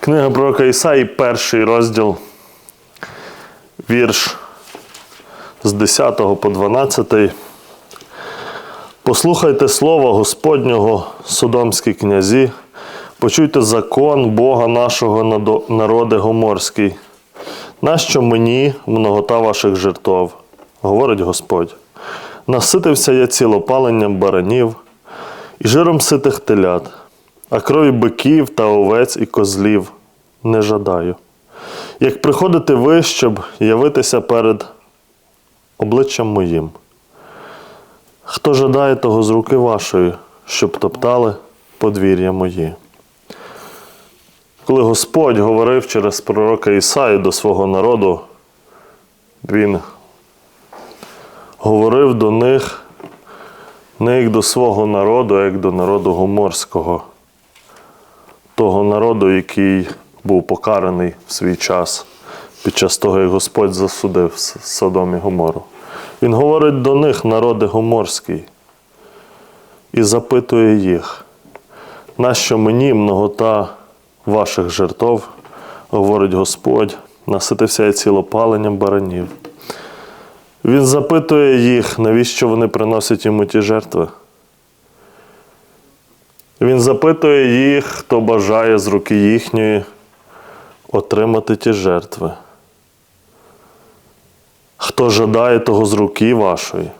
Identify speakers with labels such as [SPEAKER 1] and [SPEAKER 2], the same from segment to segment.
[SPEAKER 1] Книга пророка Ісаї, перший розділ, вірш з 10 по 12. Послухайте слова Господнього, содомські князі, почуйте закон Бога нашого народи гоморський. Нащо мені многота ваших жертов, говорить Господь. Наситився я цілопаленням баранів і жиром ситих телят, а крові биків та овець і козлів не жадаю. Як приходите ви, щоб явитися перед обличчям моїм. Хто жадає того з руки вашої, щоб топтали подвір'я мої? Коли Господь говорив через пророка Ісаю до свого народу, Він говорив до них не як до свого народу, а як до народу гоморського, того народу, який був покараний в свій час під час того, як Господь засудив Содом і Гомору. Він говорить до них, народи гоморський, і запитує їх, нащо мені многота ваших жертов, говорить Господь, наситився я цілопаленням баранів. Він запитує їх, навіщо вони приносять йому ті жертви. Він запитує їх, хто бажає з руки їхньої отримати ті жертви. Хто жадає того з руки вашої.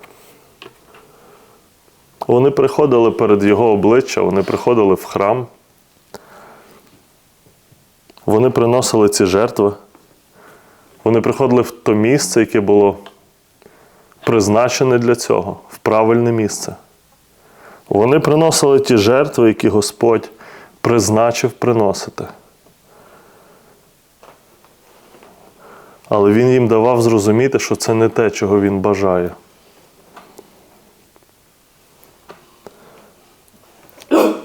[SPEAKER 1] Вони приходили перед його обличчя, вони приходили в храм. Вони приносили ці жертви. Вони приходили в то місце, яке було призначене для цього, в правильне місце. Вони приносили ті жертви, які Господь призначив приносити. Але Він їм давав зрозуміти, що це не те, чого він бажає.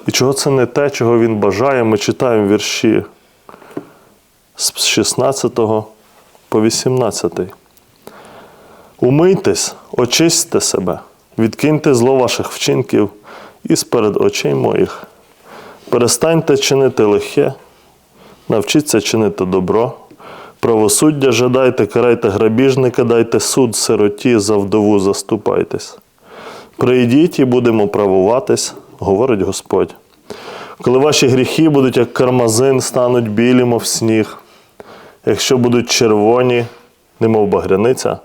[SPEAKER 1] І чого це не те, чого він бажає, ми читаємо вірші з 16 по 18. Умийтесь, очистьте себе, відкиньте зло ваших вчинків і сперед очей моїх. Перестаньте чинити лихе, навчіться чинити добро, правосуддя жадайте, карайте грабіжника, дайте суд сироті, за вдову заступайтесь. Прийдіть і будемо правуватись, говорить Господь. Коли ваші гріхи будуть, як кармазин, стануть білі, мов сніг, якщо будуть червоні, немов багряниця,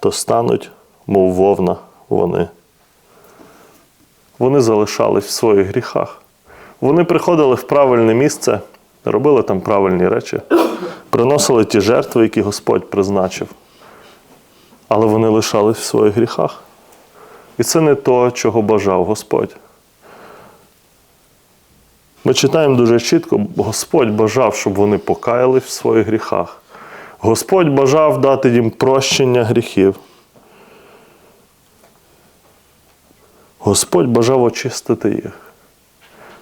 [SPEAKER 1] то стануть, мов вовна вони. Вони залишались в своїх гріхах. Вони приходили в правильне місце, робили там правильні речі, приносили ті жертви, які Господь призначив. Але вони лишались в своїх гріхах. І це не то, чого бажав Господь. Ми читаємо дуже чітко, Господь бажав, щоб вони покаялись в своїх гріхах. Господь бажав дати їм прощення гріхів. Господь бажав очистити їх.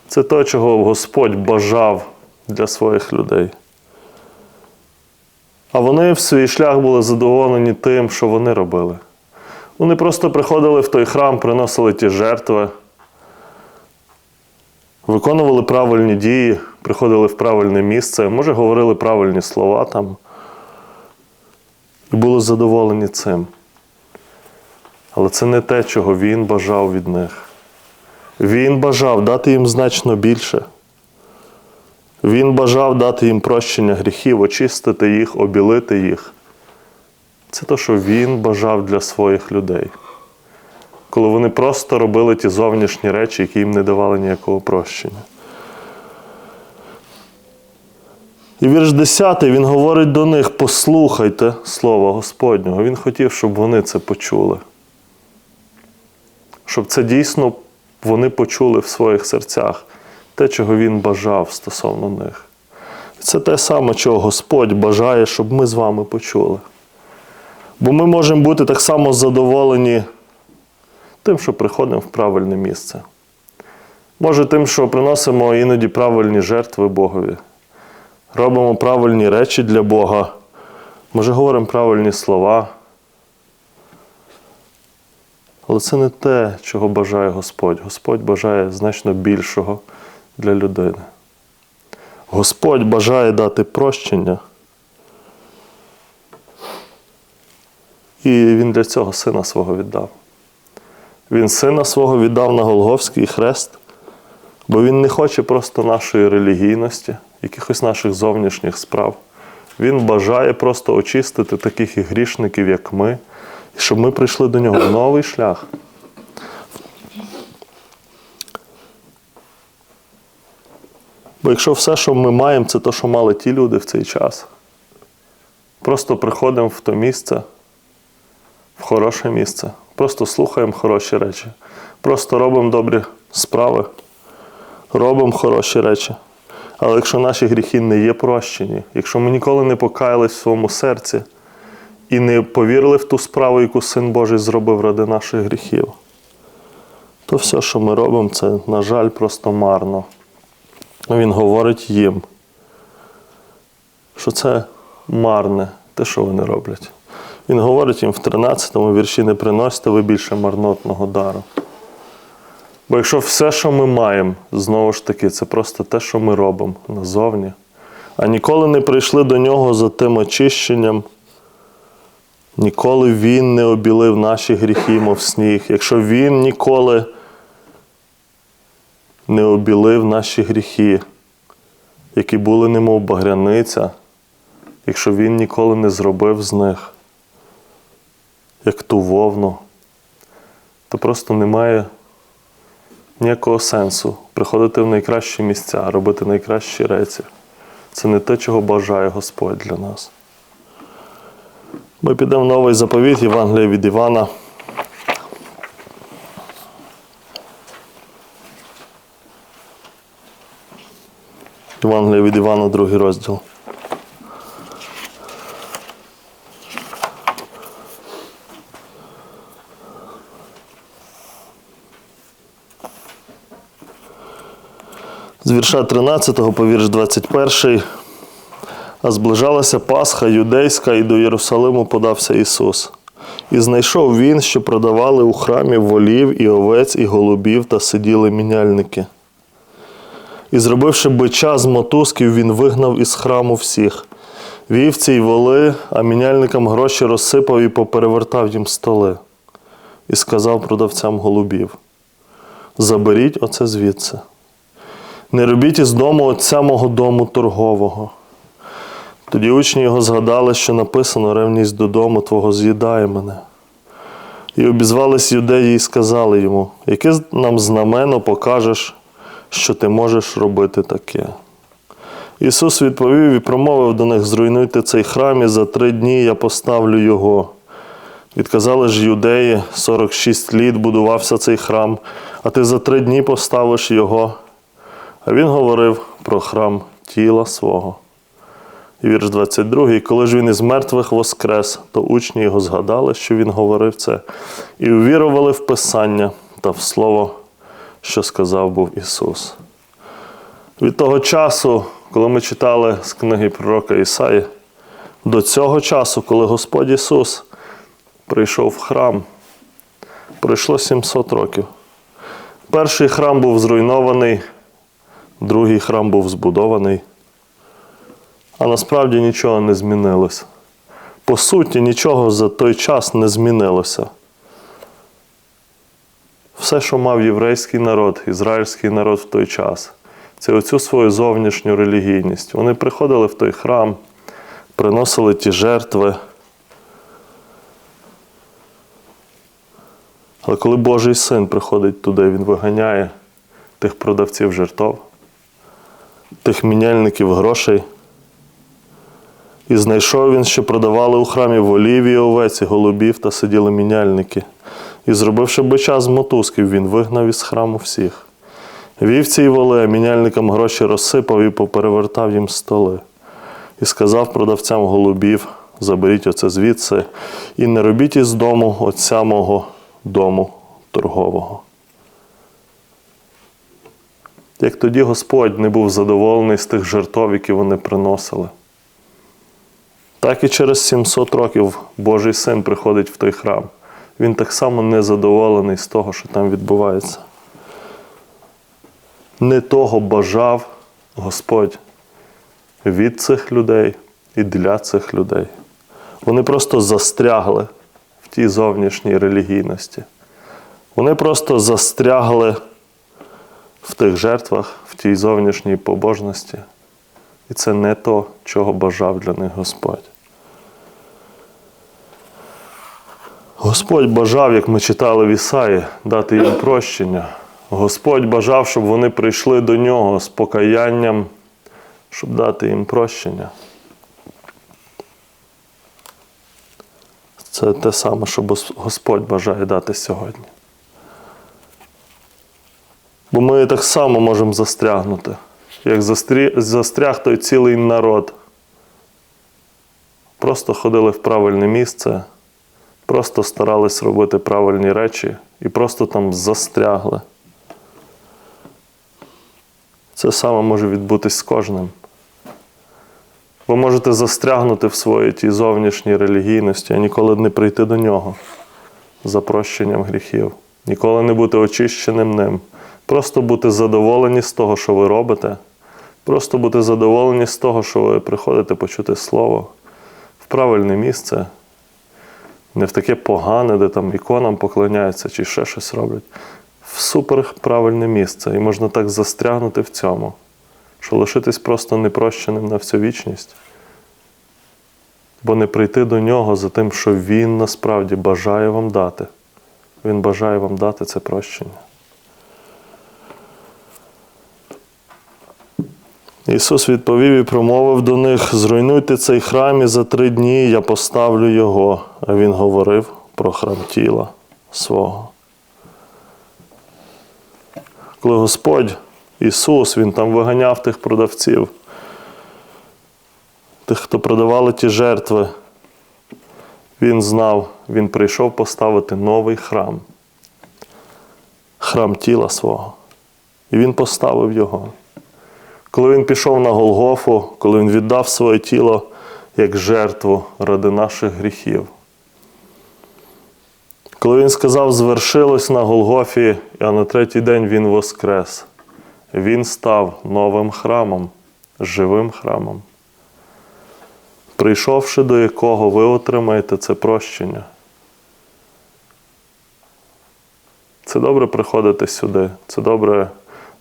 [SPEAKER 1] Це те, чого Господь бажав для своїх людей. А вони в свій шлях були задоволені тим, що вони робили. Вони просто приходили в той храм, приносили ті жертви, виконували правильні дії, приходили в правильне місце, може, говорили правильні слова там. І були задоволені цим. Але це не те, чого він бажав від них. Він бажав дати їм значно більше. Він бажав дати їм прощення гріхів, очистити їх, обілити їх. Це те, що він бажав для своїх людей. Коли вони просто робили ті зовнішні речі, які їм не давали ніякого прощення. І вірш 10 він говорить до них: послухайте слова Господнього. Він хотів, щоб вони це почули. Щоб це дійсно вони почули в своїх серцях те, чого він бажав стосовно них. Це те саме, чого Господь бажає, щоб ми з вами почули. Бо ми можемо бути так само задоволені тим, що приходимо в правильне місце. Може, тим, що приносимо іноді правильні жертви Богові, робимо правильні речі для Бога, може, говоримо правильні слова. Але це не те, чого бажає Господь. Господь бажає значно більшого для людини. Господь бажає дати прощення. І Він для цього сина свого віддав. Він сина свого віддав на Голговський хрест, бо він не хоче просто нашої релігійності, якихось наших зовнішніх справ. Він бажає просто очистити таких і грішників, як ми, і щоб ми прийшли до нього. Новий шлях. Бо якщо все, що ми маємо, це те, що мали ті люди в цей час, просто приходимо в то місце, в хороше місце, просто слухаємо хороші речі, просто робимо добрі справи, робимо хороші речі. Але якщо наші гріхи не є прощені, якщо ми ніколи не покаялись в своєму серці і не повірили в ту справу, яку Син Божий зробив ради наших гріхів, то все, що ми робимо, це, на жаль, просто марно. Він говорить їм, що це марне, те, що вони роблять. Він говорить їм в 13-му вірші не приносите ви більше марнотного дару. Бо якщо все, що ми маємо, знову ж таки, це просто те, що ми робимо назовні, а ніколи не прийшли до нього за тим очищенням, ніколи Він не обілив наші гріхи, мов сніг. Якщо Він ніколи не обілив наші гріхи, які були немов багряниця, якщо Він ніколи не зробив з них, як ту вовну, то просто немає ніякого сенсу приходити в найкращі місця, робити найкращі речі. Це не те, чого бажає Господь для нас. Ми підемо в новий заповіт Євангелія від Івана. Євангелія від Івана, другий розділ. З вірша 13 по вірш 21. А зближалася Пасха юдейська, і до Єрусалиму подався Ісус. І знайшов він, що продавали у храмі волів, і овець, і голубів, та сиділи міняльники. І, зробивши бича з мотузків, він вигнав із храму всіх. Вівці й воли, а міняльникам гроші розсипав і поперевертав їм столи. І сказав продавцям голубів: Заберіть оце звідси. Не робіть із дому отця мого дому торгового. Тоді учні його згадали, що написано ревність додому Твого з'їдає мене. І обізвались юдеї і сказали йому, яке нам знамено покажеш, що ти можеш робити таке. Ісус відповів і промовив до них: зруйнуйте цей храм, і за три дні я поставлю його. Відказали ж юдеї, 46 літ будувався цей храм, а ти за три дні поставиш його. А він говорив про храм тіла свого. Вірш 22. Коли ж він із мертвих воскрес, то учні його згадали, що він говорив це, і увірували в Писання та в Слово, що сказав був Ісус. Від того часу, коли ми читали з книги пророка Ісаї, до цього часу, коли Господь Ісус прийшов в храм, пройшло 700 років. Перший храм був зруйнований, другий храм був збудований. А насправді нічого не змінилося. По суті, нічого за той час не змінилося. Все, що мав єврейський народ, ізраїльський народ в той час, це оцю свою зовнішню релігійність. Вони приходили в той храм, приносили ті жертви. Але коли Божий син приходить туди, він виганяє тих продавців жертв, тих міняльників грошей. І знайшов він, що продавали у храмі волів і овець, і голубів та сиділи міняльники. І, зробивши бича з мотузків, він вигнав із храму всіх. Вівці й воли, а міняльникам гроші розсипав і поперевертав їм столи. І сказав продавцям голубів: заберіть оце звідси, і не робіть із дому отця мого дому торгового. Як тоді Господь не був задоволений з тих жертв, які вони приносили. Так і через 700 років Божий син приходить в той храм. Він так само незадоволений з того, що там відбувається. Не того бажав Господь. від цих людей і для цих людей. Вони просто застрягли в тій зовнішній релігійності. Вони просто застрягли в тих жертвах, в тій зовнішній побожності. І це не то, чого бажав для них Господь. Господь бажав, як ми читали в Ісаї, дати їм прощення. Господь бажав, щоб вони прийшли до нього з покаянням, щоб дати їм прощення. Це те саме, що Господь бажає дати сьогодні. Бо ми так само можемо застрягнути, як застряг той цілий народ. Просто ходили в правильне місце, просто старались робити правильні речі і просто там застрягли. Це саме може відбутись з кожним. Ви можете застрягнути в своїй тій зовнішній релігійності, а ніколи не прийти до нього за прощенням гріхів, ніколи не бути очищеним ним. Просто бути задоволені з того, що ви робите, просто бути задоволені з того, що ви приходите почути слово в правильне місце, не в таке погане, де там іконам поклоняються чи ще щось роблять. В супер правильне місце. І можна так застрягнути в цьому, що лишитись просто непрощеним на всю вічність, бо не прийти до нього за тим, що Він насправді бажає вам дати. Він бажає вам дати це прощення. Ісус відповів і промовив до них: зруйнуйте цей храм і за три дні я поставлю його. А Він говорив про храм тіла свого. Коли Господь Ісус, Він там виганяв тих продавців, тих, хто продавали ті жертви, Він знав, Він прийшов поставити новий храм, храм тіла свого. І Він поставив його. Коли він пішов на Голгофу, коли він віддав своє тіло як жертву ради наших гріхів. Коли він сказав, звершилось на Голгофі, а на третій день він воскрес, він став новим храмом, живим храмом, прийшовши до якого ви отримаєте це прощення. Це добре приходити сюди, це добре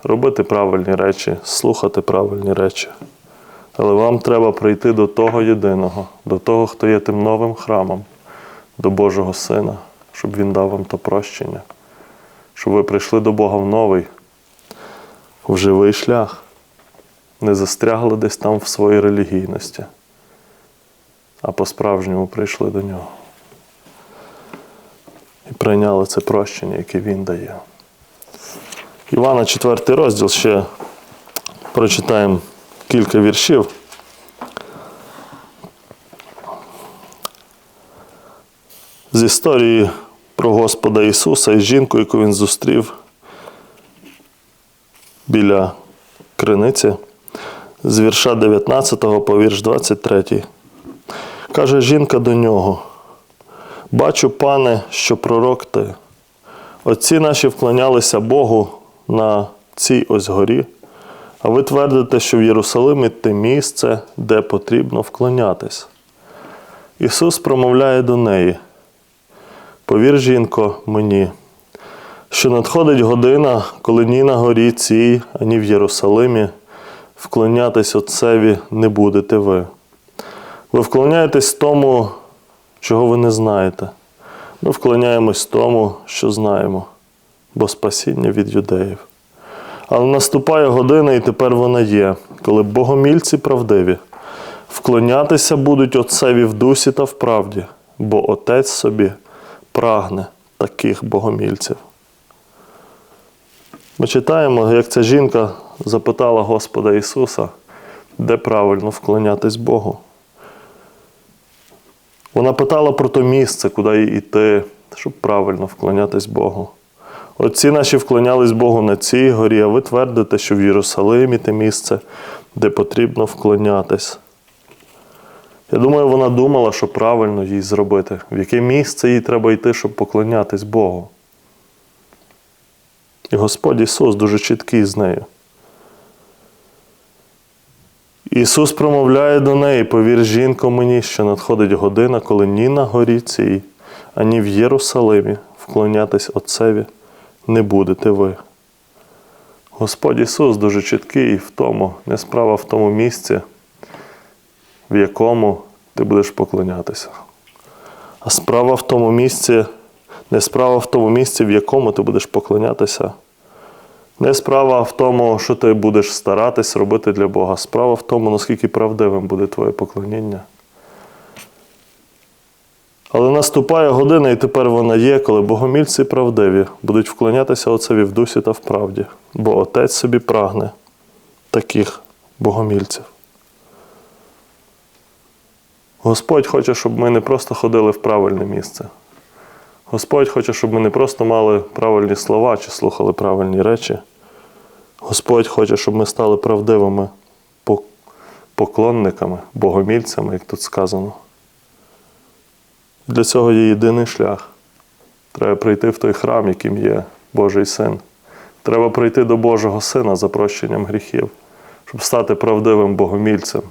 [SPEAKER 1] робити правильні речі, слухати правильні речі. Але вам треба прийти до того єдиного, до того, хто є тим новим храмом, до Божого Сина, щоб Він дав вам то прощення, щоб ви прийшли до Бога в новий, в живий шлях, не застрягли десь там в своїй релігійності, а по-справжньому прийшли до нього. І прийняли це прощення, яке Він дає. Івана 4 розділ ще прочитаємо кілька віршів. З історії про Господа Ісуса і жінку, яку Він зустрів біля криниці, з вірша 19 по вірш 23. Каже жінка до нього: Бачу, пане, що пророк ти. Отці наші вклонялися Богу на цій ось горі, а ви твердите, що в Єрусалимі те місце, де потрібно вклонятись. Ісус промовляє до неї: Повір, жінко, мені, що надходить година, коли ні на горі цій, ані в Єрусалимі вклонятись Отцеві не будете ви. Ви вклоняєтесь тому, чого ви не знаєте. Ми вклоняємось тому, що знаємо бо спасіння від юдеїв. Але наступає година, і тепер вона є, коли богомільці правдиві вклонятися будуть Отцеві в дусі та в правді, бо Отець собі прагне таких богомільців. Ми читаємо, як ця жінка запитала Господа Ісуса, де правильно вклонятись Богу. Вона питала про то місце, куди їй йти, щоб правильно вклонятись Богу. Отці наші вклонялись Богу на цій горі, а ви твердите, що в Єрусалимі те місце, де потрібно вклонятись. Я думаю, вона думала, що правильно їй зробити, в яке місце їй треба йти, щоб поклонятись Богу. І Господь Ісус дуже чіткий з нею. Ісус промовляє до неї, повір жінко мені, що надходить година, коли ні на горі цій, ані в Єрусалимі вклонятись Отцеві не будете ви. Господь Ісус дуже чіткий в тому, не справа в тому місці, в якому ти будеш поклонятися. А справа в тому місці, не справа в тому місці, в якому ти будеш поклонятися. Не справа в тому, що ти будеш старатись робити для Бога. Справа в тому, наскільки правдивим буде твоє поклоніння. Але наступає година, і тепер вона є, коли богомільці правдиві будуть вклонятися Отцеві в дусі та в правді, бо Отець собі прагне таких богомільців. Господь хоче, щоб ми не просто ходили в правильне місце. Господь хоче, щоб ми не просто мали правильні слова чи слухали правильні речі. Господь хоче, щоб ми стали правдивими поклонниками, богомільцями, як тут сказано. Для цього є єдиний шлях. Треба прийти в той храм, яким є Божий син. Треба прийти до Божого Сина за прощенням гріхів, щоб стати правдивим богомільцем.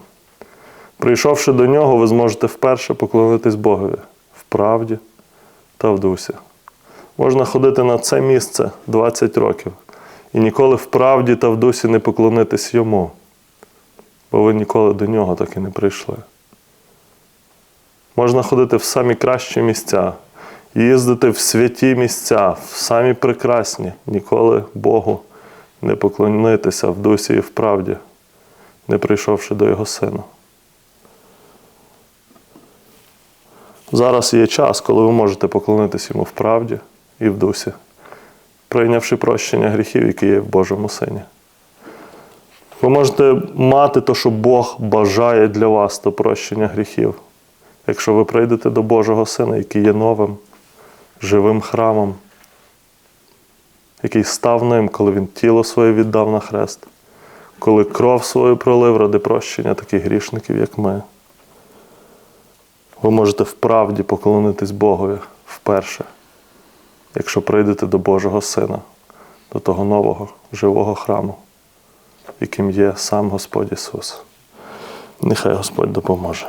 [SPEAKER 1] Прийшовши до нього, ви зможете вперше поклонитись Богові в правді та в дусі. Можна ходити на це місце 20 років і ніколи в правді та в дусі не поклонитись йому, бо ви ніколи до нього так і не прийшли. Можна ходити в самі кращі місця, їздити в святі місця, в самі прекрасні, ніколи Богу не поклонитися в дусі і в правді, не прийшовши до Його Сина. Зараз є час, коли ви можете поклонитися йому в правді і в дусі, прийнявши прощення гріхів, які є в Божому Сині. Ви можете мати те, що Бог бажає для вас, то прощення гріхів, якщо ви прийдете до Божого Сина, який є новим, живим храмом, який став ним, коли Він тіло своє віддав на хрест, коли кров свою пролив ради прощення таких грішників, як ми. Ви можете вправді поклонитись Богові вперше, якщо прийдете до Божого Сина, до того нового живого храму, яким є сам Господь Ісус. Нехай Господь допоможе.